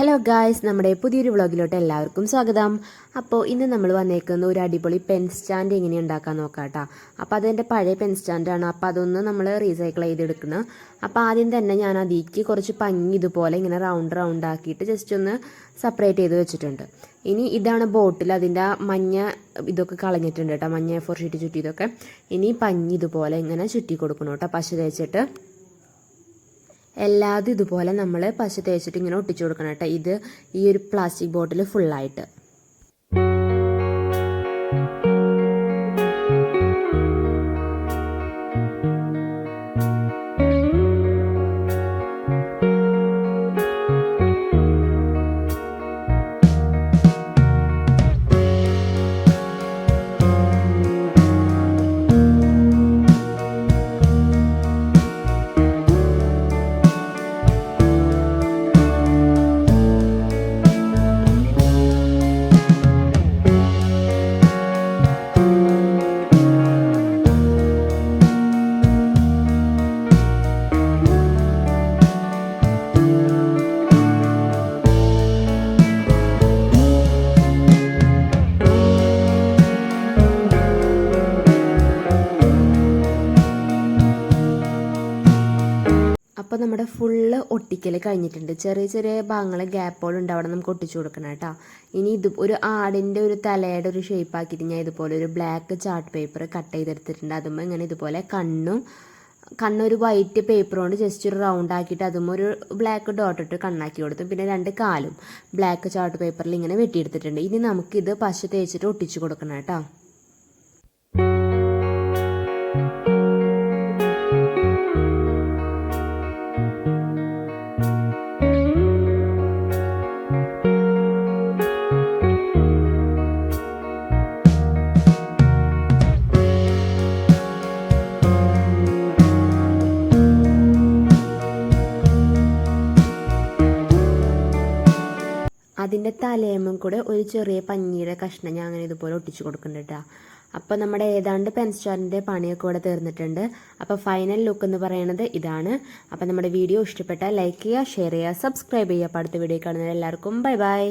Hello guys നമ്മുടെ പുതിയൊരു വ്ളോഗിലോട്ട് എല്ലാവർക്കും സ്വാഗതം. അപ്പോൾ ഇന്ന് നമ്മൾ വന്നേക്കുന്ന ഒരു അടിപൊളി പെൻ സ്റ്റാൻഡ് എങ്ങനെ ഉണ്ടാക്കാൻ നോക്കാം കേട്ടോ അപ്പോൾ അതെന്റെ പഴയ പെൻ സ്റ്റാൻഡാണ് അപ്പോൾ അതൊന്ന് നമ്മൾ റീസൈക്കിൾ ചെയ്തെടുക്കണം. അപ്പോൾ ആദ്യം തന്നെ ഞാൻ അതിക്ക് കുറച്ച് പഞ്ഞി ഇതുപോലെ ഇങ്ങനെ റൗണ്ട് റൗണ്ട് ആക്കിയിട്ട് ജസ്റ്റ് ഒന്ന് സെപ്പറേറ്റ് ചെയ്ത് വെച്ചിട്ടുണ്ട്. ഇനി ഇതാണ് ബോട്ടിൽ അതിന്റെ മഞ്ഞ ഇതൊക്കെ കളഞ്ഞിട്ടുണ്ട് കേട്ടോ മഞ്ഞ ഫോർ ഷീറ്റ് ചുറ്റി ഇതൊക്കെ ഇനി പഞ്ഞി ഇതുപോലെ ഇങ്ങനെ ചുറ്റി കൊടുക്കണം കേട്ടോ പശ തേച്ചിട്ട്. എല്ലാതും ഇതുപോലെ നമ്മൾ പശ തേച്ചിട്ട് ഇങ്ങനെ ഒട്ടിച്ചു കൊടുക്കണം കേട്ടോ. ഇത് ഈ ഒരു പ്ലാസ്റ്റിക് ബോട്ടിൽ ഫുള്ളായിട്ട് അപ്പോൾ നമ്മുടെ ഫുള്ള് ഒട്ടിക്കൽ കഴിഞ്ഞിട്ടുണ്ട്. ചെറിയ ചെറിയ ഭാഗങ്ങൾ ഗ്യാപ്പുകളുണ്ട് അവിടെ നമുക്ക് ഒട്ടിച്ചു കൊടുക്കണം കേട്ടോ. ഇനി ഇത് ഒരു ആടിന്റെ ഒരു തലയുടെ ഒരു ഷേപ്പ് ആക്കിയിട്ട് ഞാൻ ഇതുപോലെ ഒരു ബ്ലാക്ക് ചാർട്ട് പേപ്പർ കട്ട് ചെയ്തെടുത്തിട്ടുണ്ട്. അതുമ്പോൾ ഇങ്ങനെ ഇതുപോലെ കണ്ണും കണ്ണൊരു വൈറ്റ് പേപ്പർ കൊണ്ട് ജസ്റ്റ് ഒരു റൗണ്ട് ആക്കിയിട്ട് അതും ഒരു ബ്ലാക്ക് ഡോട്ട് ഇട്ട് കണ്ണാക്കി കൊടുത്തു. പിന്നെ രണ്ട് കാലും ബ്ലാക്ക് ചാർട്ട് പേപ്പറിൽ ഇങ്ങനെ വെട്ടിയെടുത്തിട്ടുണ്ട്. ഇനി നമുക്കിത് പശ തേച്ചിട്ട് ഒട്ടിച്ചു കൊടുക്കണം കേട്ടോ. അതിന്റെ തലേമ്മം കൂടെ ഒരു ചെറിയ പഞ്ഞിയുടെ കഷ്ണം ഞാൻ അങ്ങനെ ഇതുപോലെ ഒട്ടിച്ചു കൊടുക്കുന്നുണ്ട് കേട്ടോ അപ്പോൾ നമ്മുടെ ഏതാണ്ട് പെൻസ്റ്റാറിന്റെ പണിയൊക്കെ ഇവിടെ തീർന്നിട്ടുണ്ട്. അപ്പോൾ ഫൈനൽ ലുക്ക് എന്ന് പറയുന്നത് ഇതാണ്. അപ്പോൾ നമ്മുടെ വീഡിയോ ഇഷ്ടപ്പെട്ടാൽ ലൈക്ക് ചെയ്യുക ഷെയർ ചെയ്യുക സബ്സ്ക്രൈബ് ചെയ്യുക. അടുത്ത വീഡിയോ കാണുന്നവരെല്ലാവർക്കും ബൈ ബൈ